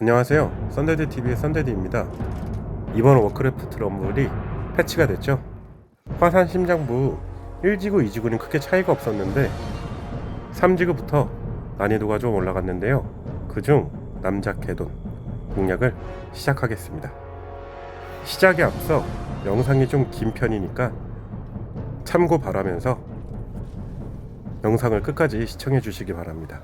안녕하세요. 썬데드 TV의 썬데드입니다. 이번 워크래프트 럼블이 패치가 됐죠. 화산 심장부 1지구, 2지구는 크게 차이가 없었는데 3지구부터 난이도가 좀 올라갔는데요. 그중 남자 개돈 공략을 시작하겠습니다. 시작에 앞서 영상이 좀 긴 편이니까 참고 바라면서 영상을 끝까지 시청해 주시기 바랍니다.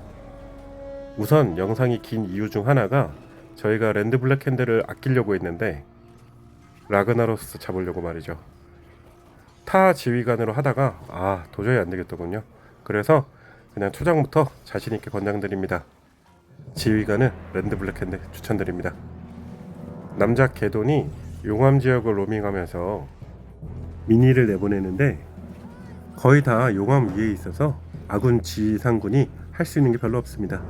우선 영상이 긴 이유 중 하나가 저희가 랜드 블랙 핸들을 아끼려고 했는데 라그나로스 잡으려고 말이죠. 타 지휘관으로 하다가 아 도저히 안 되겠더군요. 그래서 그냥 초장부터 자신 있게 권장드립니다. 지휘관은 랜드 블랙 핸들 추천드립니다. 남자 개돈이 용암 지역을 로밍하면서 미니를 내보내는데 거의 다 용암 위에 있어서 아군 지상군이 할 수 있는 게 별로 없습니다.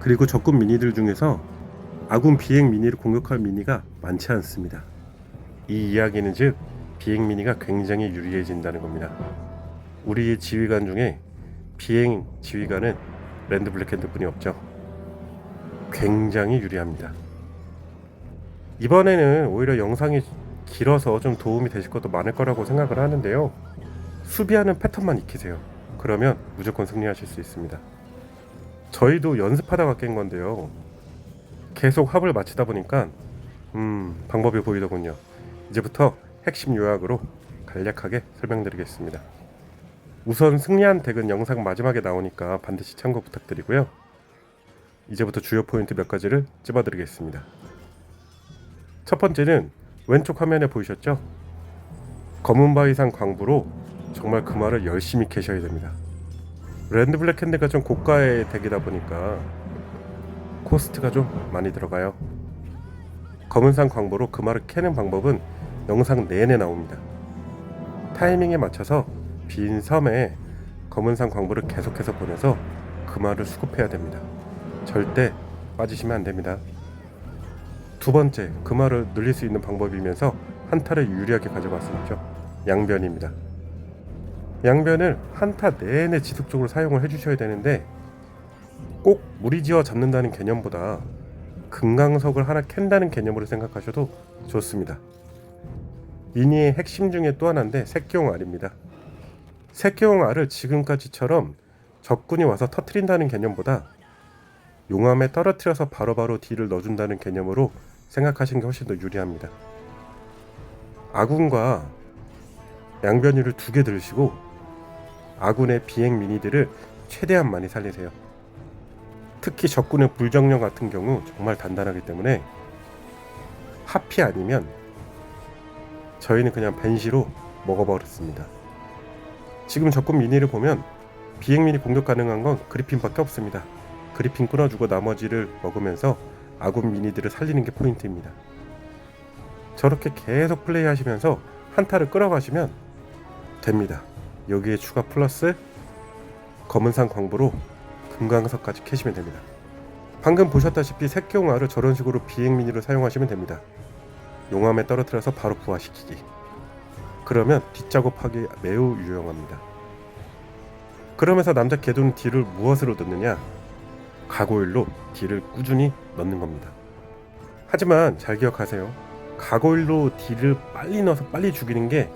그리고 적군 미니들 중에서 아군 비행 미니를 공격할 미니가 많지 않습니다. 이 이야기는 즉 비행 미니가 굉장히 유리해진다는 겁니다. 우리의 지휘관 중에 비행 지휘관은 랜드 블랙핸드 뿐이 없죠. 굉장히 유리합니다. 이번에는 오히려 영상이 길어서 좀 도움이 되실 것도 많을 거라고 생각을 하는데요. 수비하는 패턴만 익히세요. 그러면 무조건 승리하실 수 있습니다. 저희도 연습하다가 깬 건데요. 계속 합을 맞추다 보니까 음, 방법이 보이더군요. 이제부터 핵심 요약으로 간략하게 설명드리겠습니다. 우선 승리한 덱은 영상 마지막에 나오니까 반드시 참고 부탁드리고요. 이제부터 주요 포인트 몇 가지를 찝어드리겠습니다. 첫 번째는 왼쪽 화면에 보이셨죠? 검은 바위산 광부로 정말 그 말을 열심히 캐셔야 됩니다. 랜드 블랙 핸드가 좀 고가의 덱이다 보니까 코스트가 좀 많이 들어가요. 검은산 광부로 그 말을 캐는 방법은 영상 내내 나옵니다. 타이밍에 맞춰서 빈 섬에 검은산 광부를 계속해서 보내서 그 말을 수급해야 됩니다. 절대 빠지시면 안 됩니다. 두 번째, 그 말을 늘릴 수 있는 방법이면서 한타를 유리하게 가져갔었죠. 양변입니다. 양변을 한타 내내 지속적으로 사용을 해주셔야 되는데 꼭 무리지어 잡는다는 개념보다 금강석을 하나 캔다는 개념으로 생각하셔도 좋습니다. 미니의 핵심 중에 또 하나인데 새끼용 알입니다. 새끼용 알을 지금까지처럼 적군이 와서 터트린다는 개념보다 용암에 떨어뜨려서 바로바로 딜을 넣어준다는 개념으로 생각하시는 게 훨씬 더 유리합니다. 아군과 양변이를 두 개 들으시고 아군의 비행 미니들을 최대한 많이 살리세요. 특히 적군의 불정령 같은 경우 정말 단단하기 때문에 하피 아니면 저희는 그냥 벤시로 먹어버렸습니다. 지금 적군 미니를 보면 비행 미니 공격 가능한 건 그리핀밖에 없습니다. 그리핀 끊어주고 나머지를 먹으면서 아군 미니들을 살리는 게 포인트입니다. 저렇게 계속 플레이하시면서 한타를 끌어가시면 됩니다. 여기에 추가 플러스 검은산 광부로 금강석까지 캐시면 됩니다. 방금 보셨다시피 색경화를 저런 식으로 비행 미니로 사용하시면 됩니다. 용암에 떨어뜨려서 바로 부화시키기. 그러면 뒷작업하기 매우 유용합니다. 그러면서 남자 개돈 딜을 무엇으로 넣느냐? 가고일로 딜을 꾸준히 넣는 겁니다. 하지만 잘 기억하세요. 가고일로 딜을 빨리 넣어서 빨리 죽이는 게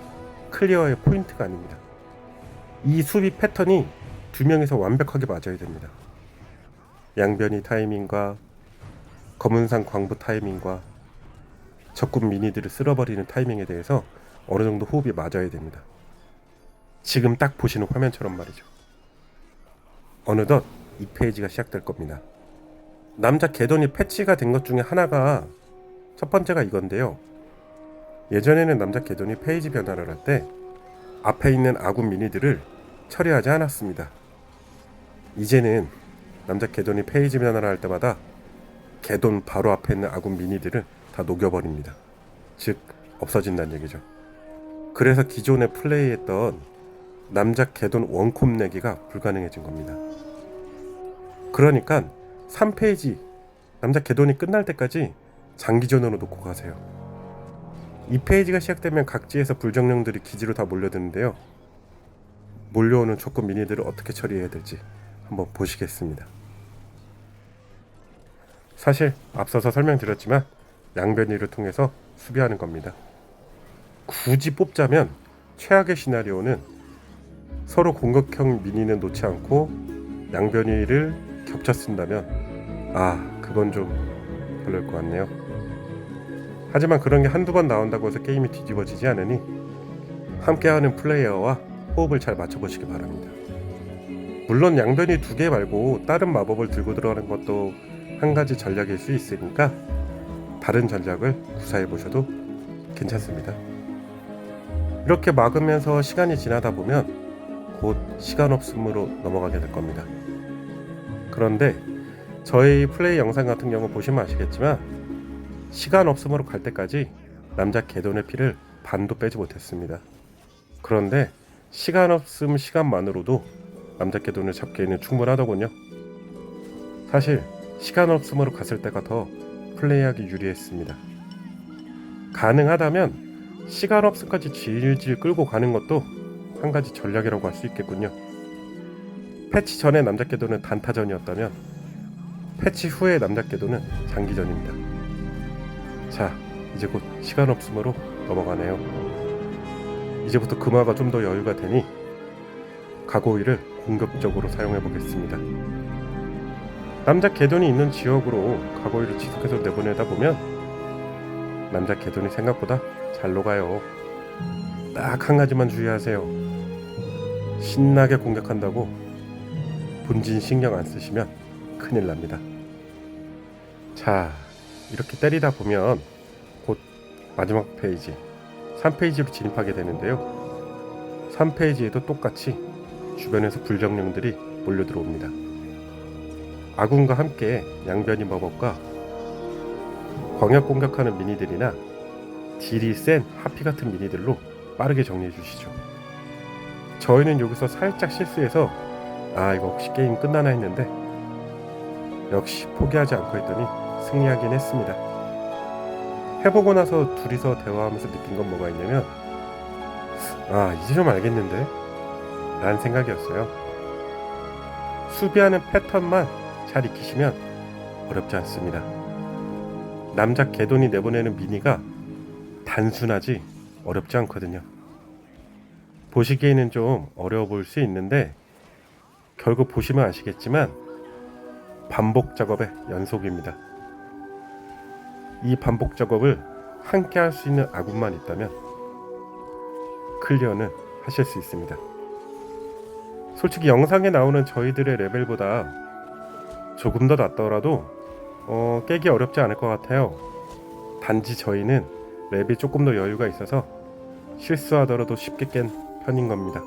클리어의 포인트가 아닙니다. 이 수비 패턴이 두 명에서 완벽하게 맞아야 됩니다. 양변이 타이밍과 검은산 광부 타이밍과 적군 미니들을 쓸어버리는 타이밍에 대해서 어느 정도 호흡이 맞아야 됩니다. 지금 딱 보시는 화면처럼 말이죠. 어느덧 이 페이지가 시작될 겁니다. 남자 개돈이 패치가 된 것 중에 하나가 첫 번째가 이건데요. 예전에는 남자 개돈이 페이지 변화를 할 때 앞에 있는 아군 미니들을 처리하지 않았습니다. 이제는 남자 개돈이 페이지 변화를 할 때마다 개돈 바로 앞에 있는 아군 미니들을 다 녹여버립니다. 즉 없어진다는 얘기죠. 그래서 기존에 플레이했던 남자 개돈 원콤 내기가 불가능해진 겁니다. 그러니까 3페이지 남자 개돈이 끝날 때까지 장기전으로 놓고 가세요. 이 페이지가 시작되면 각지에서 불정령들이 기지로 다 몰려드는데요. 몰려오는 조건 미니들을 어떻게 처리해야 될지 한번 보시겠습니다. 사실 앞서서 설명드렸지만 양변이를 통해서 수비하는 겁니다. 굳이 뽑자면 최악의 시나리오는 서로 공격형 미니는 놓지 않고 양변이를 겹쳐 쓴다면 아 그건 좀 별로일 것 같네요. 하지만 그런 게 한두 번 나온다고 해서 게임이 뒤집어지지 않으니 함께하는 플레이어와 호흡을 잘 맞춰보시기 바랍니다. 물론 양변이 두 개 말고 다른 마법을 들고 들어가는 것도 한 가지 전략일 수 있으니까 다른 전략을 구사해 보셔도 괜찮습니다. 이렇게 막으면서 시간이 지나다 보면 곧 시간 없음으로 넘어가게 될 겁니다. 그런데 저희 플레이 영상 같은 경우 보시면 아시겠지만 시간 없음으로 갈 때까지 남자 개돈의 피를 반도 빼지 못했습니다. 그런데 시간 없음 시간만으로도 남자 개돈을 잡기에는 충분하더군요. 사실 시간 없음으로 갔을 때가 더 플레이하기 유리했습니다. 가능하다면 시간 없음까지 질질 끌고 가는 것도 한 가지 전략이라고 할 수 있겠군요. 패치 전에 남자 개돈은 단타전이었다면 패치 후의 남자 개돈은 장기전입니다. 자, 이제 곧 시간 없음으로 넘어가네요. 이제부터 금화가 좀 더 여유가 되니 가고이를 공격적으로 사용해 보겠습니다. 남자 개돈이 있는 지역으로 가고이를 지속해서 내보내다 보면 남자 개돈이 생각보다 잘 녹아요. 딱 한 가지만 주의하세요. 신나게 공격한다고 본진 신경 안 쓰시면 큰일 납니다. 자, 이렇게 때리다 보면 곧 마지막 페이지 3페이지로 진입하게 되는데요. 3페이지에도 똑같이 주변에서 불정령들이 몰려 들어옵니다. 아군과 함께 양변이 마법과 광역 공격하는 미니들이나 딜이 센 하피 같은 미니들로 빠르게 정리해 주시죠. 저희는 여기서 살짝 실수해서 아 이거 혹시 게임 끝나나 했는데 역시 포기하지 않고 했더니 승리하긴 했습니다. 해보고 나서 둘이서 대화하면서 느낀 건 뭐가 있냐면 아 이제 좀 알겠는데 라는 생각이었어요. 수비하는 패턴만 잘 익히시면 어렵지 않습니다. 남자 개돈이 내보내는 미니가 단순하지 어렵지 않거든요. 보시기에는 좀 어려워 보일 수 있는데 결국 보시면 아시겠지만 반복 작업의 연속입니다. 이 반복 작업을 함께 할 수 있는 아군만 있다면 클리어는 하실 수 있습니다. 솔직히 영상에 나오는 저희들의 레벨보다 조금 더 낫더라도 어, 깨기 어렵지 않을 것 같아요. 단지 저희는 랩이 조금 더 여유가 있어서 실수하더라도 쉽게 깬 편인 겁니다.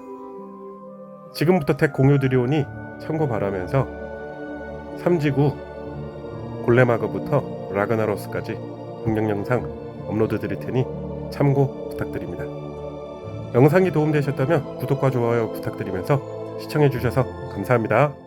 지금부터 덱 공유 드리오니 참고 바라면서 3지구 골레마그부터 라그나로스까지 공격 영상 업로드 드릴 테니 참고 부탁드립니다. 영상이 도움되셨다면 구독과 좋아요 부탁드리면서 시청해 주셔서 감사합니다.